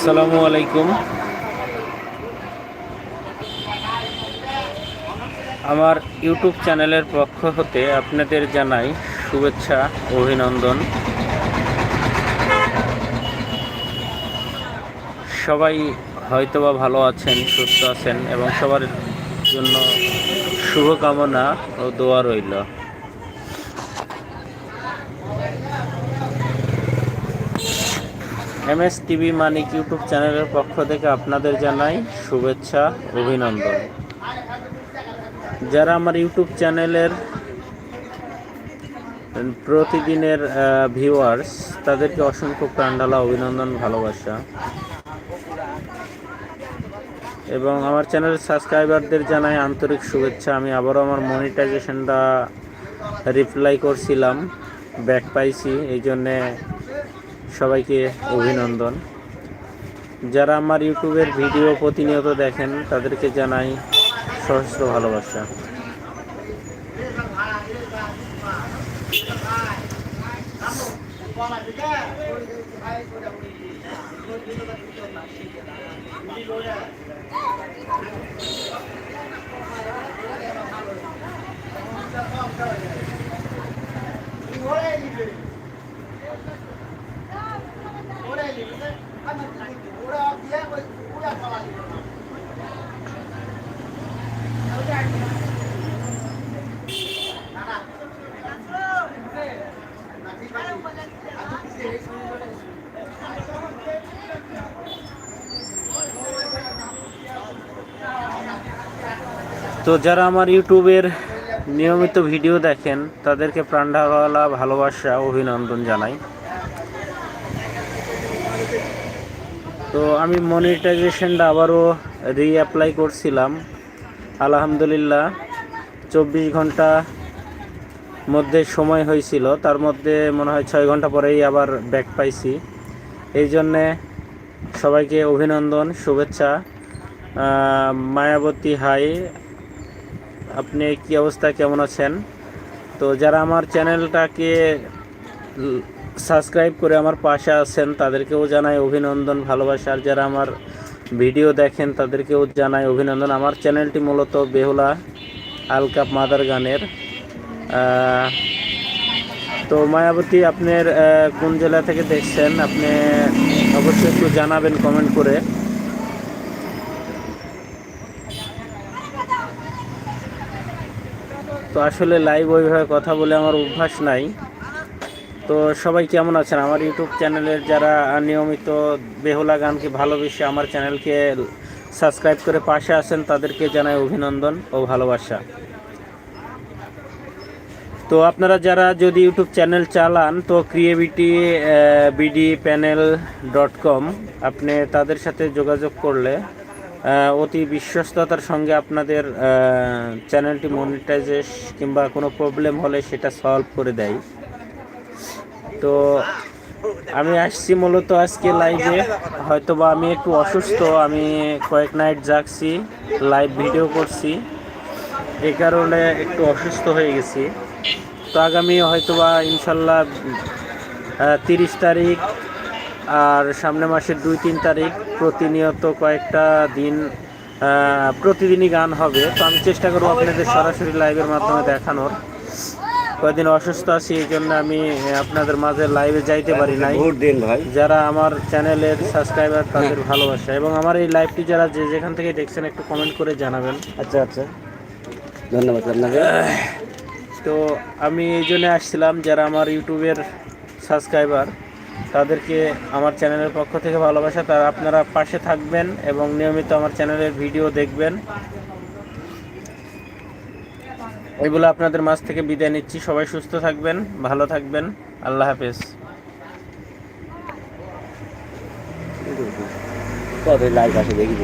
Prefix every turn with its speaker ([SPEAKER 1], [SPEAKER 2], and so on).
[SPEAKER 1] আসসালামু আলাইকুম। আমার ইউটিউব চ্যানেলের পক্ষ হতে আপনাদের জানাই শুভেচ্ছা, অভিনন্দন। সবাই হয়তোবা ভালো আছেন, সুস্থ আছেন এবং সবার জন্য শুভকামনা ও দোয়া রইল। M S TV Manik YouTube চ্যানেলের পক্ষ থেকে আপনাদের জানাই শুভেচ্ছা, অভিনন্দন। যারা আমার ইউটিউব চ্যানেলের প্রতিদিনের ভিউয়ার্স তাদেরকে অসংখ্য প্রাণঢালা অভিনন্দন, ভালোবাসা। এবং আমার চ্যানেলের সাবস্ক্রাইবারদের জানাই আন্তরিক শুভেচ্ছা। আমি আবারও আমার মনিটাইজেশনটা রিপ্লাই করছিলাম ব্যাক পাইছি। এই জন্যে সবাইকে অভিনন্দন। যারা আমার ইউটিউবের ভিডিও প্রতিনিয়ত দেখেন তাদেরকে জানাই সহস্র ভালোবাসা। তো যারা আমার ইউটিউবের নিয়মিত ভিডিও দেখেন তাদেরকে প্রাণঢালা ভালোবাসা অভিনন্দন জানাই। তো আমি মনিটাইজেশনটা আবারও রিঅ্যাপ্লাই করছিলাম। আলহামদুলিল্লাহ, চব্বিশ ঘণ্টা মধ্যে সময় হয়েছিল। তার মধ্যে মনে হয় ছয় ঘণ্টা পরেই আবার ব্যাক পাইছি। এই জন্যে সবাইকে অভিনন্দন, শুভেচ্ছা। মায়াবতী হাই, আপনি কি অবস্থা, কেমন আছেন? তো যারা আমার চ্যানেলটাকে সাবস্ক্রাইব করে আমার পাশে আছেন, তাদেরকেও জানাই অভিনন্দন ভালোবাসা আর যারা আমার ভিডিও দেখেন, তাদেরকেও জানাই অভিনন্দন। আমার চ্যানেলটি মূলত বেহুলা আলকাপ মাদার গানের। তো মায়াবতী, আপনার কোন জেলা থেকে দেখছেন, আপনি অবশ্যই একটু জানাবেন কমেন্ট করে। তো আসলে লাইভ ওইভাবে কথা বলে আমার অভ্যাস নাই। তো সবাই কেমন আছেন? আমার ইউটিউব চ্যানেলের যারা নিয়মিত বেহুলা গানকে ভালোবেসে আমার চ্যানেলকে সাবস্ক্রাইব করে পাশে আছেন, তাদেরকে জানাই অভিনন্দন ও ভালোবাসা। তো আপনারা যারা যদি ইউটিউব চ্যানেল চালান, তো creativity BD panel dot com আপনি তাদের সাথে যোগাযোগ করলে অতি বিশ্বস্ততার সঙ্গে আপনাদের চ্যানেলটি মনিটাইজেশ কিংবা কোনো প্রবলেম হলে সেটা সলভ করে দেয়। তো আমি আসছি মূলত আজকে লাইভে হয়তোবা আমি একটু অসুস্থ, আমি কয়েক নাইট জাগছি লাইভ ভিডিও করছি। এই কারণে একটু অসুস্থ হয়ে গেছি। তো আগামী হয়তোবা ইনশাল্লাহ তিরিশ তারিখ আর সামনে মাসের দুই তিন তারিখ প্রতিনিয়ত কয়েকটা দিন প্রতিদিনই গান হবে। তো আমি চেষ্টা করব আপনাদের সরাসরি লাইভের মাধ্যমে দেখানোর। কয়েকদিন অসুস্থ আছি এই জন্য আমি আপনাদের মাঝে লাইভে যাইতে পারি নাই। যারা আমার চ্যানেলের সাবস্ক্রাইবার তাদের ভালোবাসা। এবং আমার এই লাইভটি যারা যে যেখান থেকে দেখছেন একটু কমেন্ট করে জানাবেন।
[SPEAKER 2] আচ্ছা আচ্ছা। ধন্যবাদ আপনাকে।
[SPEAKER 1] তো আমি এই জন্য আসছিলাম যারা আমার ইউটিউবের সাবস্ক্রাইবার তাদেরকে আমার চ্যানেলের পক্ষ থেকে ভালোবাসা। তারা আপনারা পাশে থাকবেন এবং নিয়মিত আমার চ্যানেলের ভিডিও দেখবেন। এগুলো আপনাদের মাছ থেকে বিদায় নিচ্ছি। সবাই সুস্থ থাকবেন, ভালো থাকবেন। আল্লাহ হাফেজ।
[SPEAKER 2] আছে দেখি